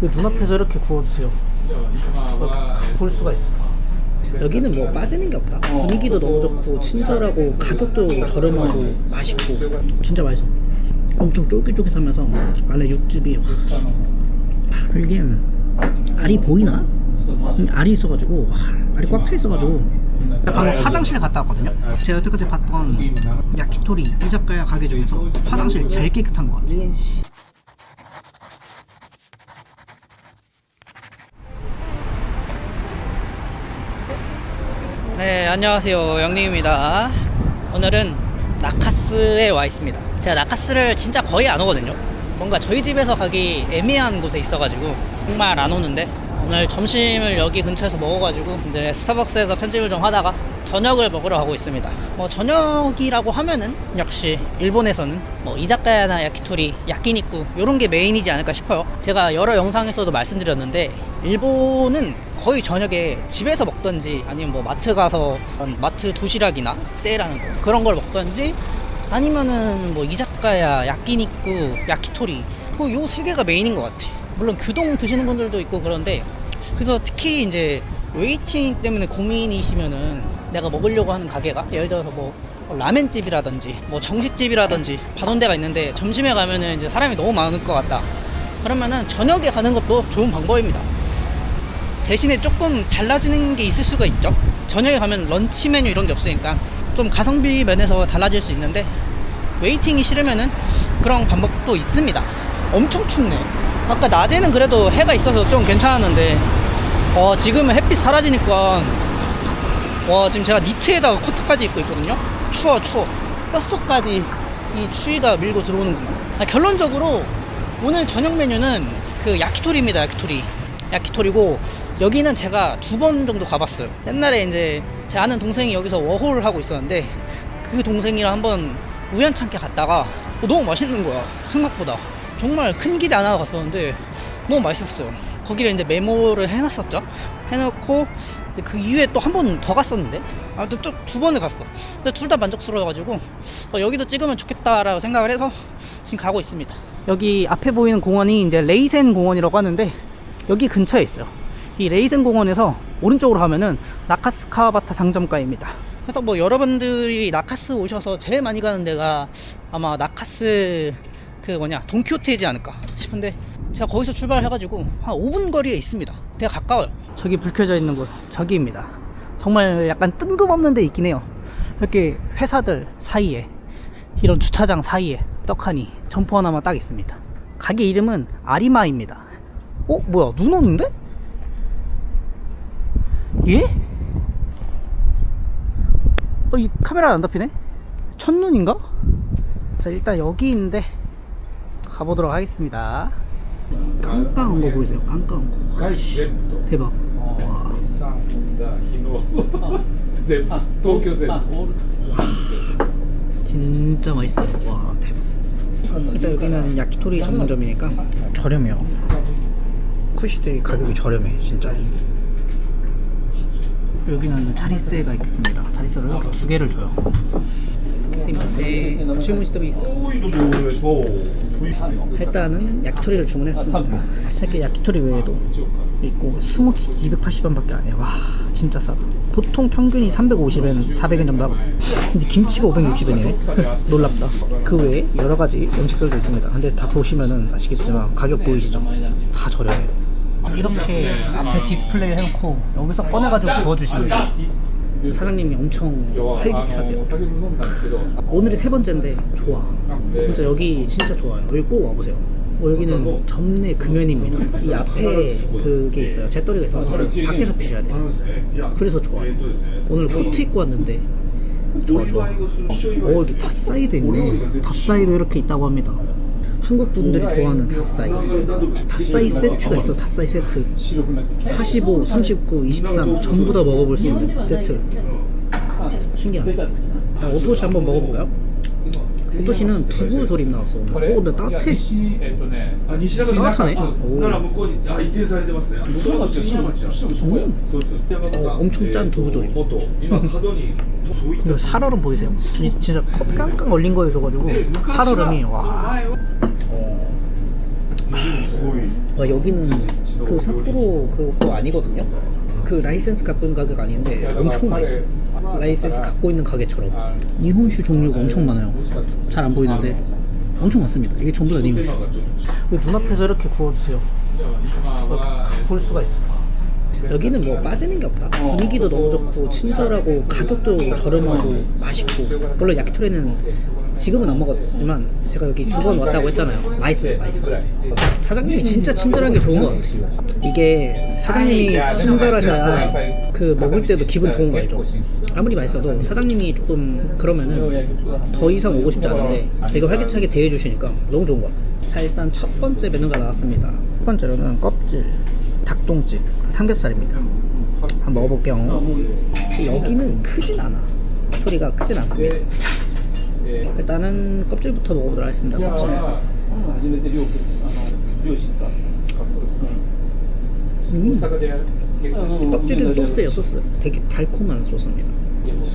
눈앞에서 이렇게 구워주세요. 볼 수가 있어. 여기는 뭐 빠지는 게 없다. 분위기도 너무 좋고 친절하고 가격도 저렴하고 맛있고 진짜 맛있어. 엄청 쫄깃쫄깃하면서 안에 육즙이 와. 이게 알이 보이나? 음, 알이 있어가지고 와, 알이 꽉 차 있어가지고 방금 화장실 갔다 왔거든요. 제가 여태까지 봤던 야키토리 이자카야 가게 중에서 화장실 제일 깨끗한 것 같아요. 네, 안녕하세요. 영림입니다. 오늘은 나카스에 와 있습니다. 제가 나카스를 진짜 거의 안 오거든요. 뭔가 저희 집에서 가기 애매한 곳에 있어가지고 정말 안 오는데 오늘 점심을 여기 근처에서 먹어가지고 이제 스타벅스에서 편집을 좀 하다가 저녁을 먹으러 가고 있습니다. 뭐 저녁이라고 하면은 역시 일본에서는 뭐 이자카야나 야키토리, 야끼니쿠 이런 게 메인이지 않을까 싶어요. 제가 여러 영상에서도 말씀드렸는데 일본은 거의 저녁에 집에서 먹던지 아니면 뭐 마트 가서 마트 도시락이나 세일하는 거 그런 걸 먹던지 아니면은 뭐 이자카야, 야끼니쿠, 야키토리 뭐 요 세 개가 메인인 것 같아. 물론 규동 드시는 분들도 있고 그런데 그래서 특히 이제 웨이팅 때문에 고민이시면은 내가 먹으려고 하는 가게가 예를 들어서 뭐 라멘집이라든지 뭐 정식집이라든지 받은 데가 있는데 점심에 가면은 이제 사람이 너무 많을 것 같다. 그러면은 저녁에 가는 것도 좋은 방법입니다. 대신에 조금 달라지는 게 있을 수가 있죠. 저녁에 가면 런치 메뉴 이런 게 없으니까 좀 가성비 면에서 달라질 수 있는데 웨이팅이 싫으면은 그런 방법도 있습니다. 엄청 춥네. 아까 낮에는 그래도 해가 있어서 좀 괜찮았는데 어, 지금은 햇빛 사라지니까 와 지금 제가 니트에다가 코트까지 입고 있거든요. 추워 추워. 뼛속까지 이 추위가 밀고 들어오는구만. 아, 결론적으로 오늘 저녁 메뉴는 그 야키토리입니다. 야키토리. 야키토리고 여기는 제가 두 번 정도 가봤어요. 옛날에 이제 제 아는 동생이 여기서 워홀 하고 있었는데 그 동생이랑 한번 우연찮게 갔다가 어, 너무 맛있는 거야. 생각보다. 정말 큰 기대 안 하고 갔었는데 너무 맛있었어요. 거기를 이제 메모를 해놨었죠. 해놓고 그 이후에 또 한 번 더 갔었는데 아또 두 번을 갔어. 근데 둘 다 만족스러워가지고 어, 여기도 찍으면 좋겠다라고 생각을 해서 지금 가고 있습니다. 여기 앞에 보이는 공원이 이제 레이센 공원이라고 하는데 여기 근처에 있어요. 이 레이센 공원에서 오른쪽으로 가면은 나카스카바타 상점가입니다. 그래서 뭐 여러분들이 나카스 오셔서 제일 많이 가는 데가 아마 나카스 그 뭐냐 돈키호테이지 않을까 싶은데 제가 거기서 출발해가지고 한 5분 거리에 있습니다. 되게 가까워요. 저기 불 켜져 있는 곳 저기입니다. 정말 약간 뜬금없는 데 있긴 해요. 이렇게 회사들 사이에 이런 주차장 사이에 떡하니 점포 하나만 딱 있습니다. 가게 이름은 아리마입니다. 어 뭐야 눈 오는데? 예? 어, 이 카메라 안 잡히네? 첫눈인가? 자, 일단 여기 있는데 가보도록 하겠습니다. 깡깡한 거 보이세요? 깡깡한 거. 外資全部と 대박. 와. 日産ホンダ日野全部東京全部 진짜 맛있어요. 와, 대박. 일단 여기는 야키토리 전문점이니까 저렴해요. 쿠시대 가격이 저렴해, 진짜. 여기는 자리세가 있습니다. 자리세를 이렇게 두 개를 줘요. 스미마세. 주문 시도 있어. はいどうぞお願いします 일단은 야키토리를 주문했습니다. 이렇게 야키토리 외에도 있고 스모치 280원밖에 안 해요. 와 진짜 싸다. 보통 평균이 350엔, 400엔 정도 하고 근데 김치가 560엔이네. 놀랍다. 그 외에 여러 가지 음식들도 있습니다. 근데 다 보시면은 아시겠지만 가격 보이시죠? 다 저렴해요. 이렇게 앞에 디스플레이 해놓고 여기서 꺼내가지고 구워주시면 돼요. 사장님이 엄청 활기차세요. 오늘이 세 번째인데 좋아. 진짜 여기 진짜 좋아요. 여기 꼭 와보세요. 어, 여기는 점내 금연입니다. 이 앞에 그게 있어요. 재떨이가 있어서 밖에서 피셔야 돼요. 그래서 좋아요. 오늘 코트 입고 왔는데 좋아 좋아. 어 여기 어, 다 사이드 있네. 다 사이드 이렇게 있다고 합니다. 한국 분들이 좋아하는 닷사이 닷사이 세트가 있어 닷사이 세트 45, 39, 23 전부 다 먹어볼 수 있는 세트 신기하네 나 오토시 한번 먹어볼까요? 오토시는 두부 조림 나왔어 오늘 어 근데 따뜻해 따뜻하네 오. 음. 어, 엄청 짠 두부 조림 元今角にそういった 그리고 살얼음 보이세요? 지- 진짜 컵 깡깡 얼린 거에 줘가지고 살얼음이 와 와 여기는 그 삿포로 그거 아니거든요. 그 라이센스 값은 가격 아닌데 엄청 맛있어. 라이센스 갖고 있는 가게처럼 니혼슈 종류가 엄청 많아요. 잘 안 보이는데 엄청 많습니다. 이게 전부 다 니혼슈. 눈앞에서 이렇게 구워주세요. 볼 수가 있어. 여기는 뭐 빠지는 게 없다. 분위기도 너무 좋고 친절하고 가격도 저렴하고 맛있고 물론 야키토리는 지금은 안 먹었지만 제가 여기 두 번 왔다고 했잖아요. 맛있어요, 맛있어. 사장님이 진짜 친절한 게 좋은 것 같아요. 이게 사장님이 친절하셔야 그 먹을 때도 기분 좋은 거 알죠? 아무리 맛있어도 사장님이 조금 그러면은 더 이상 오고 싶지 않은데 되게 활기차게 대해주시니까 너무 좋은 것 같아요. 자 일단 첫 번째 메뉴가 나왔습니다. 첫 번째로는 껍질 닭똥집 삼겹살입니다. 한번 먹어볼게요. 여기는 크진 않아. 소리가 크진 않습니다. 일단은 껍질부터 먹어보도록 하겠습니다. 껍질. 음. 껍질은 소스예요 소스 되게 달콤한 소스입니다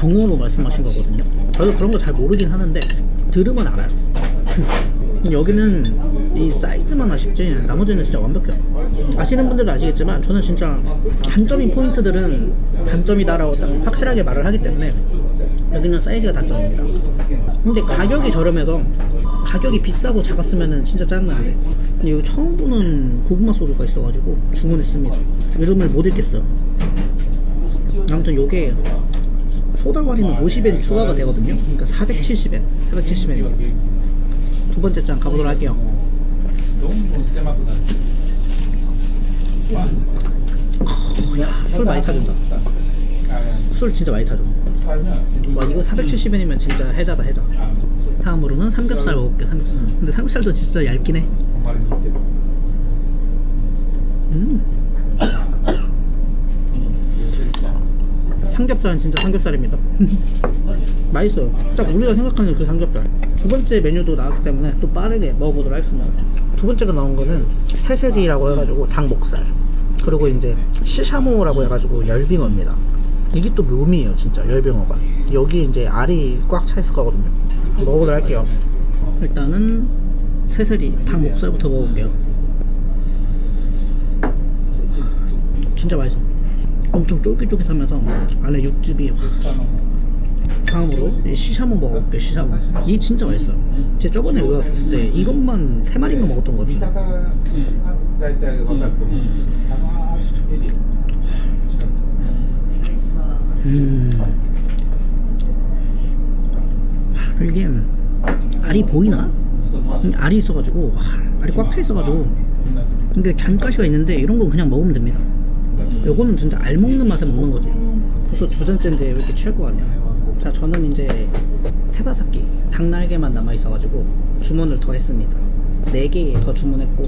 경험으로 말씀하신 거거든요. 저도 그런 거 잘 모르긴 하는데 들으면 알아요. 여기는 이 사이즈만 아쉽지 나머지는 진짜 완벽해요. 아시는 분들도 아시겠지만 저는 진짜 단점인 포인트들은 단점이다라고 딱 확실하게 말을 하기 때문에 여기는 사이즈가 단점입니다. 근데 가격이 저렴해서 가격이 비싸고 작았으면 진짜 짜증나는데 근데 여기 처음 보는 고구마 소주가 있어가지고 주문했습니다. 이름을 못 읽겠어요. 아무튼 요게 소다 와리는 50엔 추가가 되거든요. 그러니까 470엔, 470엔이에요. 두 번째 장 가보도록 할게요. 어, 야, 술 많이 타준다. 술 진짜 많이 타줘. 와, 이거 470엔이면 진짜 해자다, 해자. 다음으로는 삼겹살 먹을게요, 삼겹살. 근데 삼겹살도 진짜 얇긴 해. 음. 삼겹살은 진짜 삼겹살입니다. 맛있어요. 딱 우리가 생각하는 그 삼겹살. 두 번째 메뉴도 나왔기 때문에 또 빠르게 먹어보도록 하겠습니다. 두 번째로 나온 거는 새슬이라고 해가지고 닭목살. 그리고 이제 시샤모라고 해가지고 열빙어입니다. 이게 또 묘미예요, 진짜 열빙어가. 여기 이제 알이 꽉 차 있을 거거든요. 먹어보도록 할게요. 일단은 새슬이 닭목살부터 먹어볼게요. 진짜 맛있어. 엄청 쫄깃쫄깃하면서 안에 육즙이 확. 다음으로 시샤몬 먹어볼게요 시샤몬 이게 진짜 맛있어요. 제가 저번에 여기 왔었을 때 이것만 세 마리만 먹었던 것 같아요 음. 음. 이게 알이 보이나? 알이 있어가지고 알이 꽉 차 있어가지고. 근데 잔가시가 있는데 이런 건 그냥 먹으면 됩니다. 요거는 진짜 알 먹는 맛에 먹는 거지. 벌써 두 잔째인데 왜 이렇게 취할 것 같냐? 자, 저는 이제 테바사키 닭날개만 남아 있어가지고 주문을 더 했습니다. 네개더 주문했고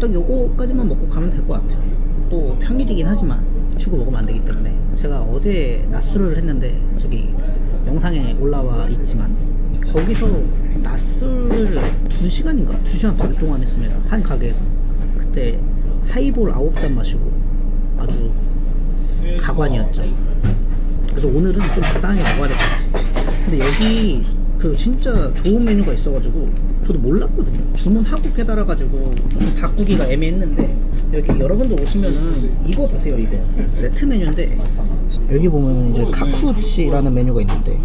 딱 요거까지만 먹고 가면 될 것 같아요. 또 평일이긴 하지만 쉬고 먹으면 안 되기 때문에 제가 어제 낮술을 했는데 저기 영상에 올라와 있지만 거기서 낮술을 2시간인가? 2시간 반 동안 했습니다. 한 가게에서. 그때 하이볼 9잔 마시고 아주 가관이었죠. 그래서 오늘은 좀 적당하게 먹어야 될 것 같아요. 근데 여기 그 진짜 좋은 메뉴가 있어가지고 저도 몰랐거든요. 주문하고 깨달아가지고 좀 바꾸기가 애매했는데 여기 여러분들 오시면은 이거 드세요 이거 세트 메뉴인데 여기 보면 이제 카쿠치라는 메뉴가 있는데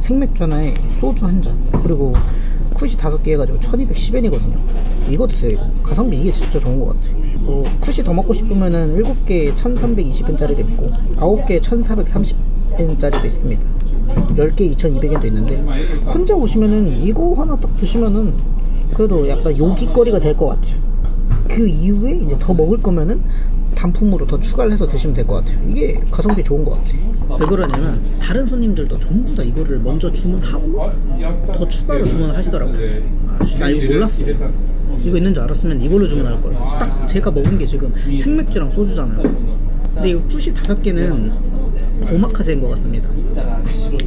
생맥주 하나에 소주 한 잔 그리고 쿠시 다섯 개 해가지고 1210엔이거든요 이거 드세요 이거 가성비 이게 진짜 좋은 것 같아 뭐 쿠시 더 먹고 싶으면은 7개 1320엔짜리도 있고 9개 1430엔짜리도 있습니다 10개 2200엔도 있는데 혼자 오시면은 이거 하나 딱 드시면은 그래도 약간 요깃거리가 될 것 같아요 그 이후에 이제 더 먹을 거면은 단품으로 더 추가를 해서 드시면 될 것 같아요. 이게 가성비 좋은 것 같아요. 왜 그러냐면 다른 손님들도 전부 다 이거를 먼저 주문하고 더 추가로 주문을 하시더라고요. 나 이거 몰랐어. 이거 있는 줄 알았으면 이걸로 주문할 걸. 딱 제가 먹은 게 지금 생맥주랑 소주잖아요. 근데 이거 푸시 다섯 개는 오마카세인 것 같습니다.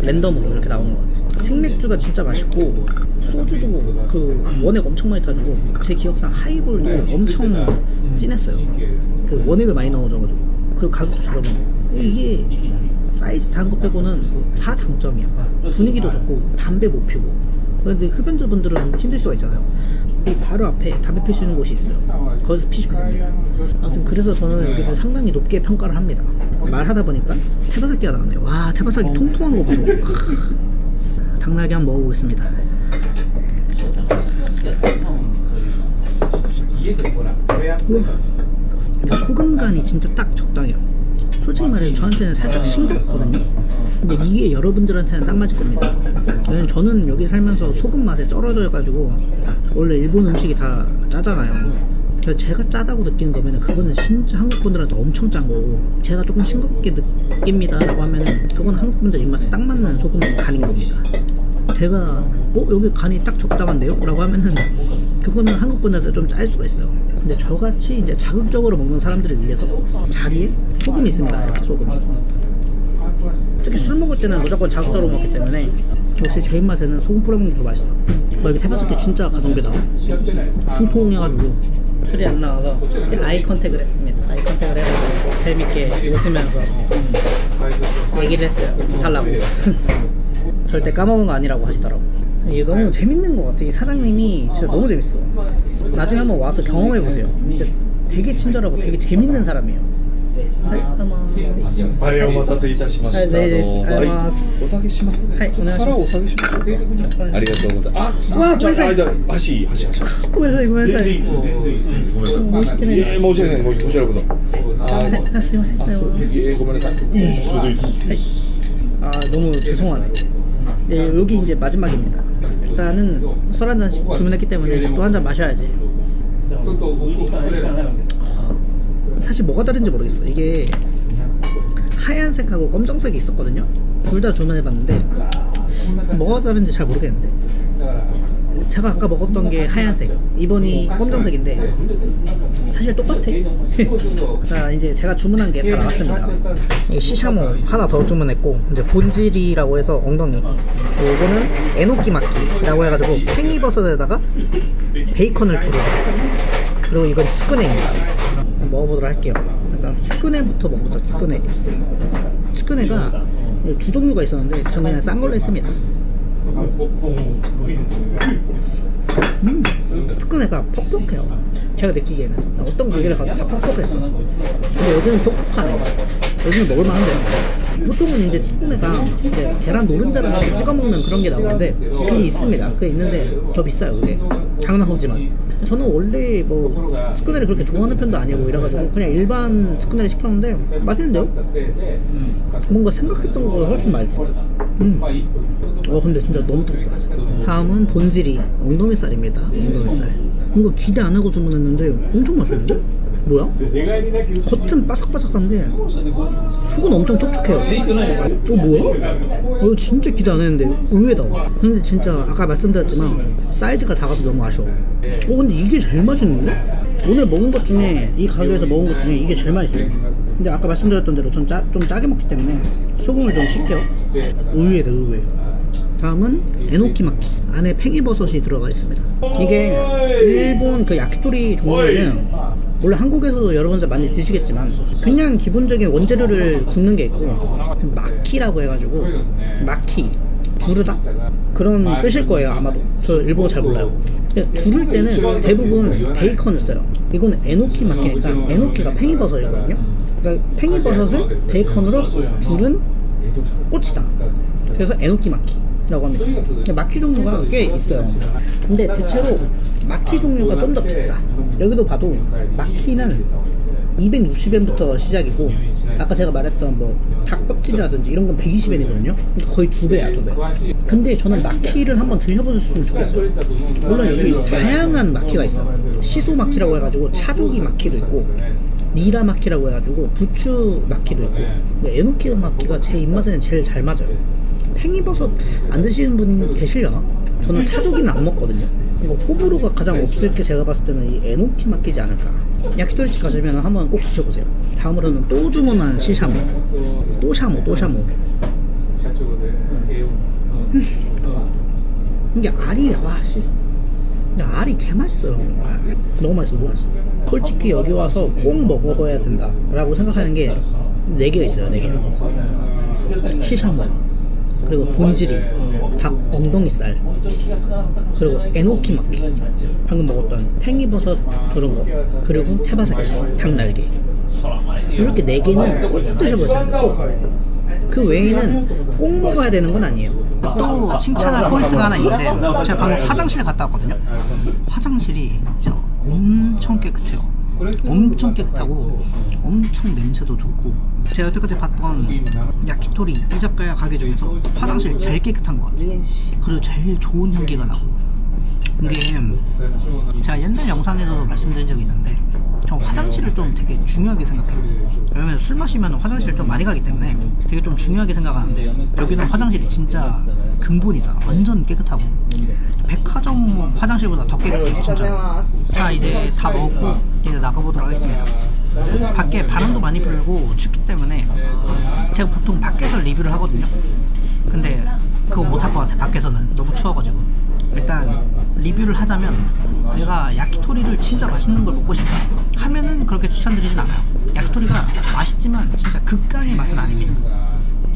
랜덤으로 이렇게 나오는 것 같아요. 생맥주가 진짜 맛있고 소주도 그 원액 엄청 많이 타주고 제 기억상 하이볼도 엄청 진했어요. 그 원액을 많이 넣어줘가지고 그 가격도 저렴하고 이게 사이즈 작은 거 빼고는 다 장점이야. 분위기도 좋고 담배 못 피고. 그런데 흡연자분들은 힘들 수가 있잖아요. 이 바로 앞에 담배 필 수 있는 곳이 있어요. 거기서 피시면 됩니다. 아무튼 그래서 저는 여기를 상당히 높게 평가를 합니다. 말하다 보니까 테바사키가 나왔네요. 와 테바사키 통통한 거 보소. 크. 닭날개 한번 먹어보겠습니다. 우와. 이거 소금 간이 진짜 딱 적당해요. 솔직히 말해서 저한테는 살짝 싱겁거든요. 근데 이게 여러분들한테는 딱 맞을 겁니다. 왜냐면 저는 여기 살면서 소금 맛에 쩔어져가지고 원래 일본 음식이 다 짜잖아요. 제가 짜다고 느끼는 거면은 그거는 진짜 한국 분들한테 엄청 짠 거고 제가 조금 싱겁게 느낍니다라고 하면은 그건 한국 분들 입맛에 딱 맞는 소금 간인 겁니다. 제가 어 여기 간이 딱 적당한데요? 라고 하면은 그거는 한국 분들한테 좀 짤 수가 있어요. 근데 저같이 이제 자극적으로 먹는 사람들을 위해서 자리에 소금이 있습니다. 소금. 특히 술 먹을 때는 무조건 자극적으로 먹기 때문에 역시 제 입맛에는 소금 뿌려 먹는 게 더 맛있어. 와 이게 태바스키 진짜 가성비다. 통통해가지고 술이 안 나와서 아이 컨택을 했습니다. 아이 컨택을 해가지고 재밌게 웃으면서 음, 얘기를 했어요. 달라고. 절대 까먹은 거 아니라고 하시더라고. 이게 너무 재밌는 것 같아. 이 사장님이 진짜 너무 재밌어. 나중에 한번 와서 경험해 보세요. 진짜 되게 친절하고 되게 재밌는 사람이에요. 네, 아마. はい、お待たせいたしました。はいどうぞありがとうございますお下げします。はいお願いします皿お下げしましょうか。ありがとうございます。あ、わあちょっとごめんなさい間、箸、箸、箸。ごめんなさい、ごめんなさい。ごめんなさい。いえ、申し訳ない、申しこちらこそ。あはいあすいません。あのいえ、ごめんなさい。いいすいませんいいです。 아 너무 죄송하네. 네 여기 이제 마지막입니다. 일단은 술 한 잔씩 주문했기 때문에 또 한 잔 마셔야지. 사실 뭐가 다른지 모르겠어. 이게 하얀색하고 검정색이 있었거든요. 둘 다 주문해봤는데 뭐가 다른지 잘 모르겠는데. 제가 아까 먹었던 게 하얀색, 이번이 검정색인데 사실 똑같아. 자 이제 제가 주문한 게 다 나왔습니다. 시샤모 하나 더 주문했고 이제 본질이라고 해서 엉덩이. 요거는 에노키 마키라고 해가지고 팽이버섯에다가 베이컨을 두르. 그리고 이건 스크네입니다. 한번 먹어보도록 할게요. 일단 스크네부터 먹어보자. 스크네. 스크네가 두 종류가 있었는데 저는 그냥 싼 걸로 했습니다. 음, 스크네가 퍽퍽해요. 제가 느끼기에는 어떤 가게를 가도 다 퍽퍽했어. 근데 여기는 촉촉하네. 여기는 먹을만한데. 보통은 이제 스크네가 이제 계란 노른자를 이렇게 찍어 먹는 그런 게 나오는데 그게 있습니다. 그게 있는데 더 비싸요. 그게 장난 거지만. 저는 원래 뭐 스크네를 그렇게 좋아하는 편도 아니고 이래가지고 그냥 일반 스크네를 시켰는데 맛있는데요? 뭔가 생각했던 것보다 훨씬 맛있어. 음. 어 근데 진짜 너무 뜨겁다. 다음은 본질이 엉덩이살입니다. 엉덩이살. 이거 기대 안 하고 주문했는데 엄청 맛있는데? 뭐야? 겉은 바삭바삭한데 속은 엄청 촉촉해요. 어 뭐야? 어 이거 진짜 기대 안 했는데 의외다. 근데 진짜 아까 말씀드렸지만 사이즈가 작아서 너무 아쉬워. 어 근데 이게 제일 맛있는데? 오늘 먹은 것 중에 이 가게에서 먹은 것 중에 이게 제일 맛있어. 근데 아까 말씀드렸던 대로 좀, 짜, 좀 짜게 먹기 때문에 소금을 좀 칠게요. 의외다 의외. 다음은 에노키마키 안에 팽이버섯이 들어가 있습니다. 이게 일본 그 야키토리 종류는 원래 한국에서도 여러분들 많이 드시겠지만 그냥 기본적인 원재료를 굽는 게 있고 마키라고 해가지고 마키 부르다? 그런 뜻일 거예요 아마도. 저 일본어 잘 몰라요. 두를 때는 대부분 베이컨을 써요. 이거는 에노키 마키니까 에노키가 팽이버섯이거든요. 그러니까 팽이버섯을 베이컨으로 두른 꽃이다. 그래서 에노키 마키 라고 합니다. 근데 마키 종류가 꽤 있어요. 근데 대체로 마키 종류가 좀 더 비싸 여기도 봐도 마키는 260엔부터 시작이고 아까 제가 말했던 뭐 닭껍질이라든지 이런 건 120엔이거든요. 거의 두 배야 두배. 근데 저는 마키를 한번 드셔보셨으면 좋겠어요. 물론 여기 다양한 마키가 있어요. 시소 마키라고 해가지고 차조기 마키도 있고 니라 마키라고 해가지고 부추 마키도 있고 에노키 마키가 제 입맛에는 제일 잘 맞아요. 팽이버섯 안 드시는 분 계시려나? 저는 차조기는 안 먹거든요 이거 호불호가 가장 없을 게 제가 봤을 때는 이 에노키 마키지 않을까. 야키토리집 가시면 한번 꼭 드셔보세요. 다음으로는 또 주문한 시샤모. 또 샤모 또 샤모. 이게 알이야, 와씨. 알이 개맛있어요. 너무 맛있어 너무 맛있어. 솔직히 여기 와서 꼭 먹어봐야 된다 라고 생각하는 게 4개가 있어요 4개. 시샤모. 그리고 본지리, 닭 엉덩이살, 그리고 에노키 마키, 방금 먹었던 팽이버섯 두른 거, 그리고 테바사키, 닭날개. 이렇게 네 개는 꼭 드셔보세요. 그 외에는 꼭 먹어야 되는 건 아니에요. 또 칭찬할 포인트가 하나 있는데 제가 방금 화장실 갔다 왔거든요. 화장실이 진짜 엄청 깨끗해요. 엄청 깨끗하고 엄청 냄새도 좋고. 제가 여태까지 봤던 야키토리 이자카야 가게 중에서 화장실 제일 깨끗한 것 같아요. 그리고 제일 좋은 향기가 나고. 이게 제가 옛날 영상에서도 말씀드린 적이 있는데 저 화장실을 좀 되게 중요하게 생각해요. 왜냐면 술 마시면 화장실을 좀 많이 가기 때문에 되게 좀 중요하게 생각하는데 여기는 화장실이 진짜 근본이다. 완전 깨끗하고. 백화점 화장실보다 더 깨끗해요 진짜. 자 이제 다 먹었고 이제 나가보도록 하겠습니다. 밖에 바람도 많이 불고 춥기 때문에 제가 보통 밖에서 리뷰를 하거든요. 근데 그거 못할 것 같아 밖에서는. 너무 추워가지고. 일단 리뷰를 하자면 내가 야키토리를 진짜 맛있는 걸 먹고 싶다 그렇게 추천드리진 않아요. 야키토리가 맛있지만 진짜 극강의 맛은 아닙니다.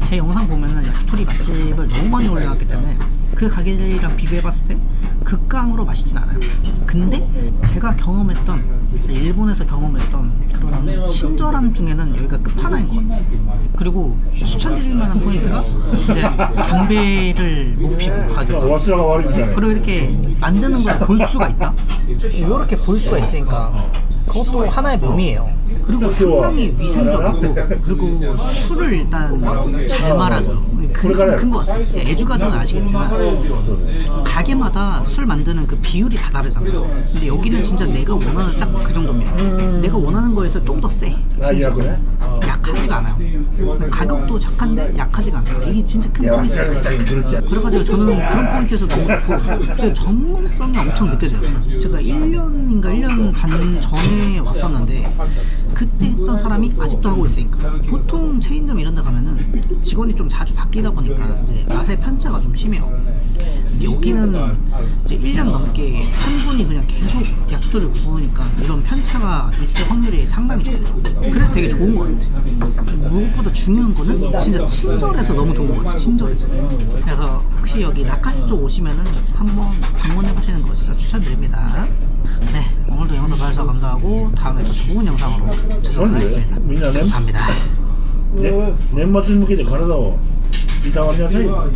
제 영상 보면은 야키토리 맛집을 너무 많이 올려놨기 때문에 그 가게들이랑 비교해봤을 때 극강으로 맛있진 않아요. 근데 제가 경험했던 일본에서 경험했던 그런 친절함 중에는 여기가 끝판왕인 것 같아요. 그리고 추천드릴 만한 포인트가 이제 담배를 못 피고 가게가 그리고 이렇게 만드는 걸 볼 수가 있다. 이렇게 볼 수가 있으니까 그것도 하나의 묘미예요. 그리고 상당히 위생적이고 그리고 술을 일단 잘 말아줘. 그큰것 같아요. 애주가든 아시겠지만 가게마다 술 만드는 그 비율이 다 다르잖아요. 근데 여기는 진짜 내가 원하는 딱 그 정도입니다. 내가 원하는 거에서 좀 더 세. 심지어 약하지가 않아요. 가격도 착한데 약하지가 않아요. 이게 진짜 큰 포인트예요. 그래가지고 저는 그런 포인트에서 너무 좋고 전문성이 엄청 느껴져요. 제가 1년인가 1년 반 전에 왔었는데 그때 했던 사람이 아직도 하고 있으니까. 보통 체인점 이런 데 가면은 직원이 좀 자주 바뀌다 보니까 이제 맛의 편차가 좀 심해요. 여기는 이제 1년 넘게 한 분이 그냥 계속 약도를 구우니까 이런 편차가 있을 확률이 상당히 적죠 그래서 되게 좋은 것 같아요. 무엇보다 중요한 거는 진짜 친절해서 너무 좋은 것 같아요 친절해서. 그래서 혹시 여기 나카스 쪽 오시면은 한번 방문해 보시는 거 진짜 추천드립니다. 네 오늘도 영상 봐주셔서 감사하고 다음에 또 좋은 영상으로 なんで？みんなね？年末に向けて体をいたわりなさいよ。